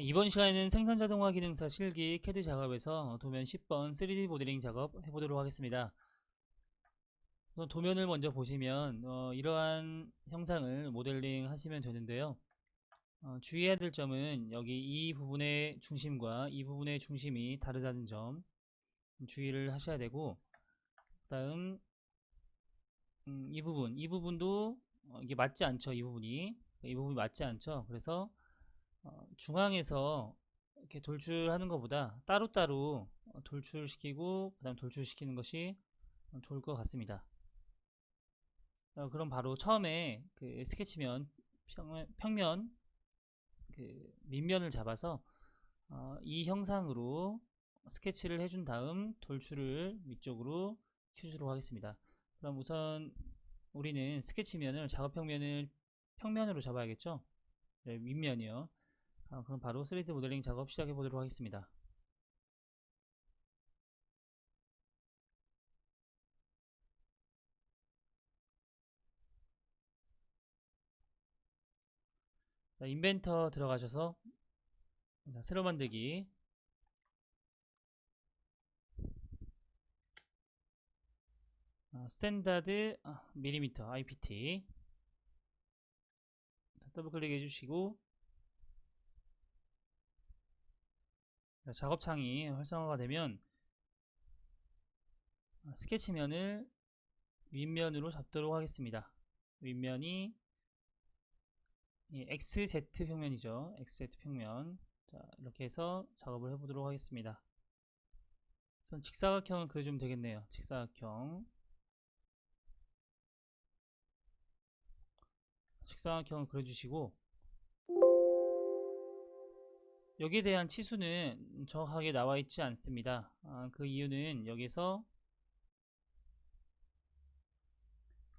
네, 이번 시간에는 생산 자동화 기능사 실기 캐드 작업에서 도면 10번 3D 모델링 작업 해보도록 하겠습니다. 도면을 먼저 보시면 어, 이러한 형상을 모델링 하시면 되는데요. 어, 주의해야 될 점은 여기 이 부분의 중심과 이 부분의 중심이 다르다는 점 주의를 하셔야 되고 그 다음 음, 이 부분 이 부분도 어, 이게 맞지 않죠 이 부분이 이 부분이 맞지 않죠 그래서 어, 중앙에서 이렇게 돌출하는 것보다 따로따로 어, 돌출시키고 그 다음 돌출시키는 것이 어, 좋을 것 같습니다. 어, 그럼 바로 처음에 그 스케치면 평면, 그 밑면을 잡아서 어, 이 형상으로 스케치를 해준 다음 돌출을 위쪽으로 켜주도록 하겠습니다. 그럼 우선 우리는 스케치면을 작업평면을 평면으로 잡아야겠죠? 네, 윗면이요 아, 그럼 바로 3D 모델링 작업 시작해 보도록 하겠습니다. 자, 인벤터 들어가셔서 자, 새로 만들기 아, 스탠다드 아, 밀리미터 IPT 더블 클릭 해 주시고 작업창이 활성화가 되면 스케치면을 윗면으로 잡도록 하겠습니다. 윗면이 XZ 평면이죠. XZ 평면. 자, 이렇게 해서 작업을 해보도록 하겠습니다. 우선 직사각형을 그려주면 되겠네요. 직사각형. 직사각형을 그려주시고 여기에 대한 치수는 정확하게 나와 있지 않습니다. 아, 그 이유는 여기서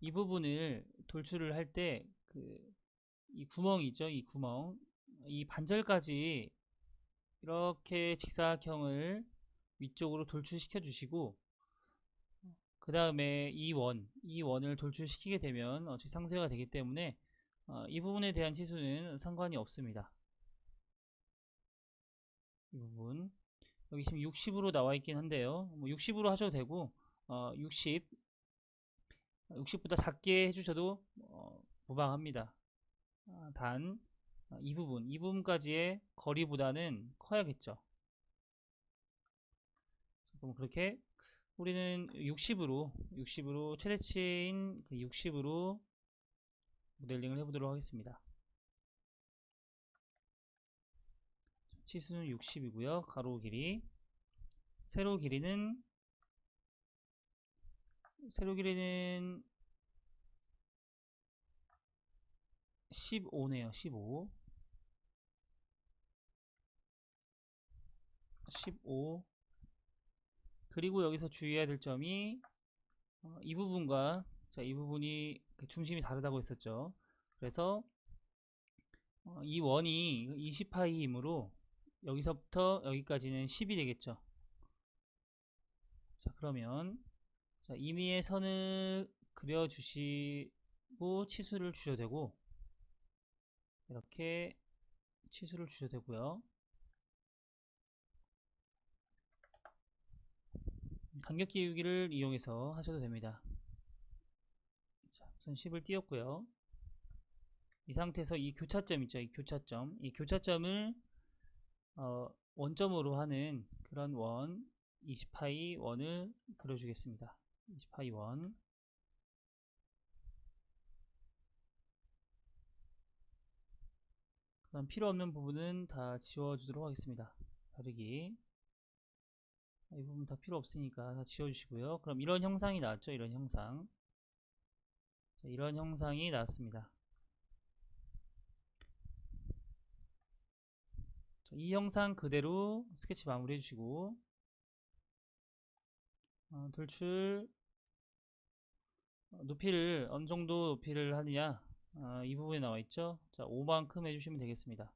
이 부분을 돌출을 할 때 그 이 구멍이 있죠. 이 구멍 이 반절까지 이렇게 직사각형을 위쪽으로 돌출시켜 주시고 그 다음에 이 원, 이 원을 돌출시키게 되면 어차피 상쇄가 되기 때문에 어, 이 부분에 대한 치수는 상관이 없습니다. 이 부분. 여기 지금 60으로 나와 있긴 한데요. 뭐 60으로 하셔도 되고 어, 60 60보다 작게 해주셔도 어, 무방합니다. 아, 단이 어, 부분. 이 부분까지의 거리보다는 커야겠죠. 그럼 그렇게 우리는 60으로 60으로 최대치인 그 60으로 모델링을 해보도록 하겠습니다 치수는 60이고요. 가로 길이 세로 길이는 세로 길이는 15네요. 15 15 그리고 여기서 주의해야 될 점이 어, 이 부분과 자, 이 부분이 그 중심이 다르다고 했었죠. 그래서 어, 이 원이 20파이이므로 여기서부터 여기까지는 10이 되겠죠. 자 그러면 자, 임의의 선을 그려주시고 치수를 주셔도 되고 이렇게 치수를 주셔도 되고요. 간격 기울기를 이용해서 하셔도 됩니다. 자, 우선 10을 띄웠고요. 이 상태에서 이 교차점 있죠. 이 교차점. 이 교차점을 어, 원점으로 하는 그런 원 20파이 원을 그려주겠습니다. 20파이 원 그다음 필요 없는 부분은 다 지워주도록 하겠습니다. 다르기 이 부분 다 필요 없으니까 다 지워주시고요. 그럼 이런 형상이 나왔죠. 이런 형상 자, 이런 형상이 나왔습니다. 이 영상 그대로 스케치 마무리 해주시고 어, 돌출 어, 높이를 어느 정도 높이를 하느냐 어, 이 부분에 나와 있죠? 자 5만큼 해주시면 되겠습니다.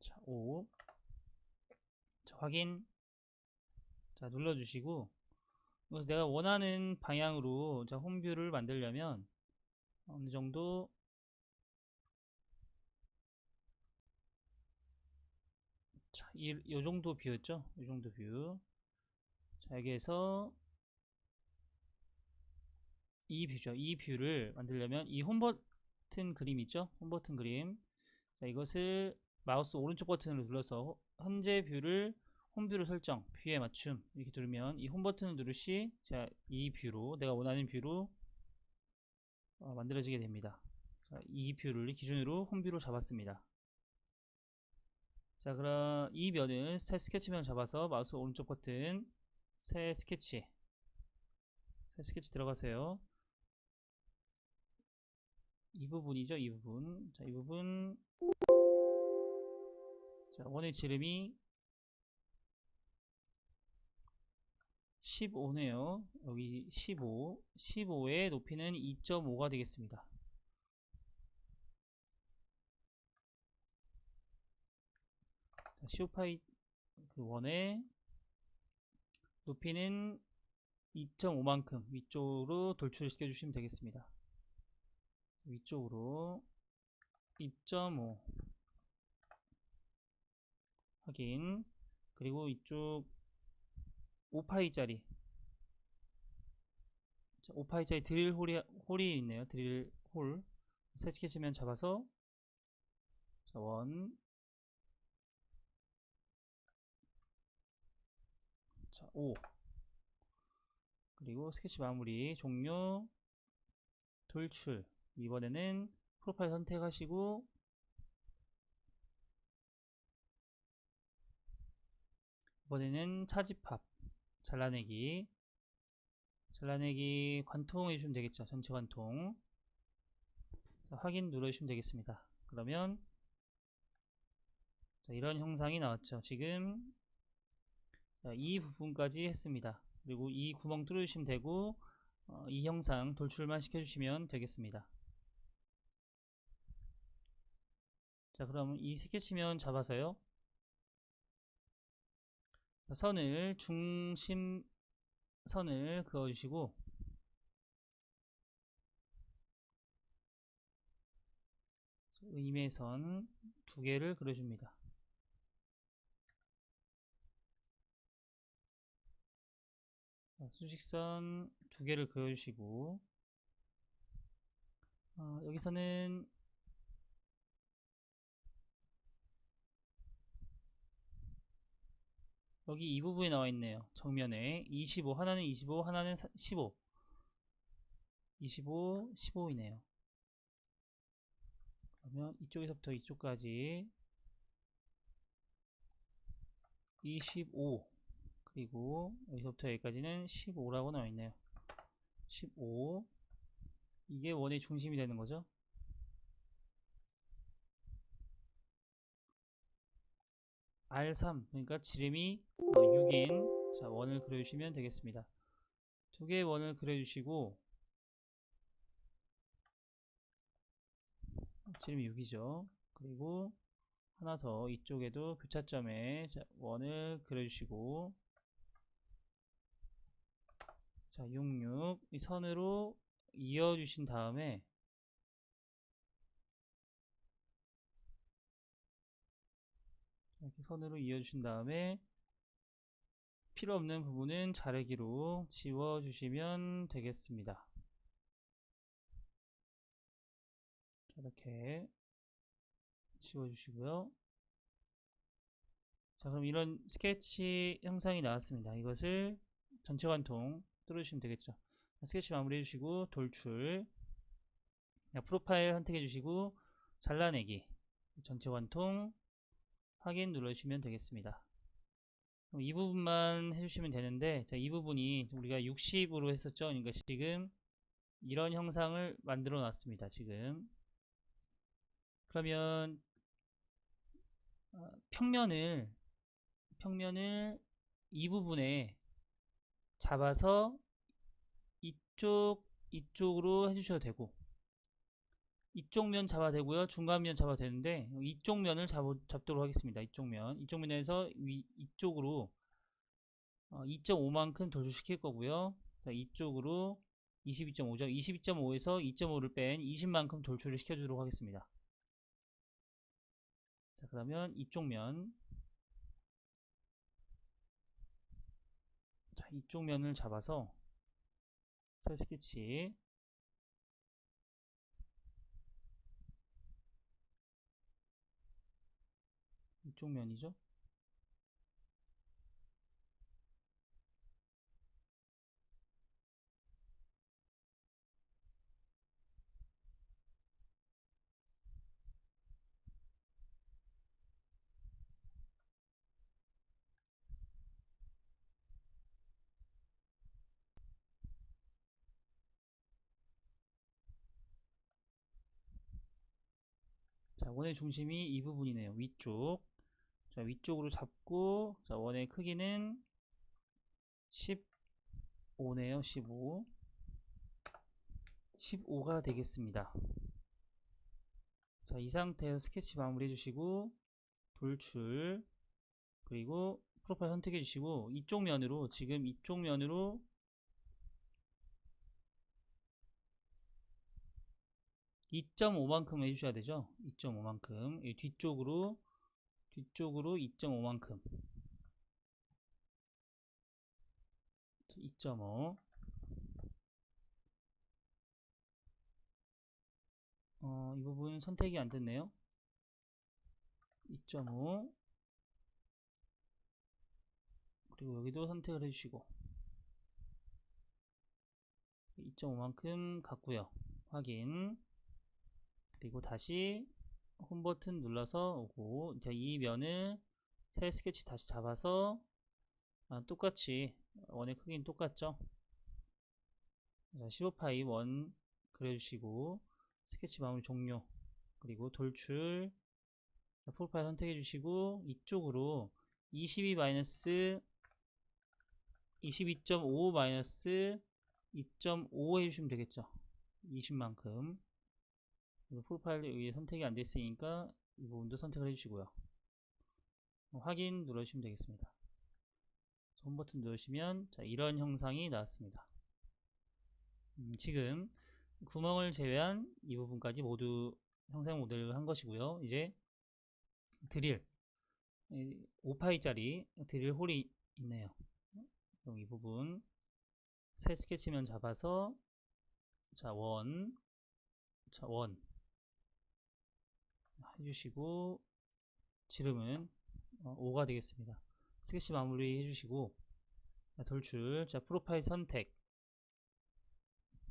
자 5. 자 확인. 자 눌러주시고 내가 원하는 방향으로 자 홈뷰를 만들려면 어느 정도 자, 이, 요 정도 뷰였죠? 이 정도 뷰. 자, 여기에서 이 뷰죠. 이 뷰를 만들려면 이 홈 버튼 그림 있죠? 홈 버튼 그림. 자, 이것을 마우스 오른쪽 버튼을 눌러서 현재 뷰를 홈 뷰로 설정, 뷰에 맞춤 이렇게 누르면 이 홈 버튼을 누르시 자, 이 뷰로 내가 원하는 뷰로 어, 만들어지게 됩니다. 자, 이 뷰를 기준으로 홈 뷰로 잡았습니다. 자, 그럼 이 면을 새 스케치면을 잡아서 마우스 오른쪽 버튼 새 스케치 새 스케치 들어가세요. 이 부분이죠, 이 부분. 자, 이 부분. 자, 원의 지름이 15네요. 여기 15. 15의 높이는 2.5가 되겠습니다. 자, 시오파이 그 원의 높이는 2.5만큼 위쪽으로 돌출시켜 주시면 되겠습니다. 위쪽으로 2.5 확인. 그리고 이쪽 5파이짜리. 5파이짜리 드릴 홀이, 홀이 있네요. 드릴 홀. 스케치면 잡아서 자, 원 자, 5 그리고 스케치 마무리. 종료. 돌출. 이번에는 프로파일 선택하시고 이번에는 차집합. 잘라내기. 잘라내기 관통 해 주시면 되겠죠. 전체 관통. 자, 확인 눌러주시면 되겠습니다. 그러면 자, 이런 형상이 나왔죠. 지금 자, 이 부분까지 했습니다. 그리고 이 구멍 뚫어주시면 되고 어, 이 형상 돌출만 시켜주시면 되겠습니다. 자 그럼 이 스케치면 잡아서요. 선을 중심 선을 그어주시고 임의선 두 개를 그려줍니다. 수직선 두 개를 그려주시고 어, 여기서는 여기 이 부분에 나와 있네요. 정면에 25 하나는 25 하나는 15 25 15이네요. 그러면 이쪽에서부터 이쪽까지 25 그리고 여기서부터 여기까지는 15라고 나와 있네요. 15 이게 원의 중심이 되는 거죠. R3 그러니까 지름이 6인 자 원을 그려주시면 되겠습니다. 두 개의 원을 그려주시고 지름이 6이죠. 그리고 하나 더 이쪽에도 교차점에 원을 그려주시고 자 66 이 선으로 이어주신 다음에 이렇게 선으로 이어주신 다음에 필요 없는 부분은 자르기로 지워주시면 되겠습니다. 이렇게 지워주시고요. 자 그럼 이런 스케치 형상이 나왔습니다. 이것을 전체 관통 뚫어주시면 되겠죠. 스케치 마무리 해주시고 돌출 프로파일 선택해 주시고 잘라내기 전체 관통 확인 눌러주시면 되겠습니다. 이 부분만 해주시면 되는데 자, 이 부분이 우리가 60으로 했었죠. 그러니까 지금 이런 형상을 만들어 놨습니다. 지금 그러면 어, 평면을 평면을 이 부분에 잡아서 이쪽 이쪽으로 해주셔도 되고 이쪽 면 잡아 되고요. 중간 면 잡아 되는데 이쪽 면을 잡, 잡도록 하겠습니다. 이쪽 면. 이쪽 면에서 위, 이쪽으로 어, 2.5만큼 돌출시킬 거고요. 이쪽으로 22.5죠. 22.5에서 2.5를 뺀 20만큼 돌출을 시켜주도록 하겠습니다. 자 그러면 이쪽 면. 자, 이쪽 면을 잡아서 셀 스케치 이쪽 면이죠. 자, 원의 중심이 이 부분이네요. 위쪽. 자, 위쪽으로 잡고, 자, 원의 크기는 15네요. 15. 15가 되겠습니다. 자, 이 상태에서 스케치 마무리 해주시고, 돌출, 그리고 프로파일 선택해 주시고, 이쪽 면으로, 지금 이쪽 면으로 2.5만큼 해주셔야 되죠. 2.5만큼. 이 뒤쪽으로, 뒤쪽으로 2.5만큼. 2.5. 어, 이 부분 선택이 안 됐네요. 2.5. 그리고 여기도 선택을 해주시고. 2.5만큼 갔고요. 확인. 그리고 다시 홈 버튼 눌러서 오고 이제 이 면을 새 스케치 다시 잡아서 아, 똑같이 원의 크기는 똑같죠? 15파이 원 그려주시고 스케치 마무리 종료. 그리고 돌출 프로파일 선택해 주시고 이쪽으로 22 마이너스 22.5 마이너스 2.5 해주시면 되겠죠? 20만큼 프로파일 여기 선택이 안 됐으니까 이 부분도 선택을 해주시고요. 확인 눌러주시면 되겠습니다. 홈 버튼 누르시면 자, 이런 형상이 나왔습니다. 음, 지금 구멍을 제외한 이 부분까지 모두 형상 모델을 한 것이고요. 이제 드릴 5파이짜리 드릴 홀이 있네요. 그럼 이 부분 새 스케치면 잡아서 자, 원, 자, 원 해주시고 지름은 5가 되겠습니다. 스케치 마무리 해주시고 돌출 자 프로파일 선택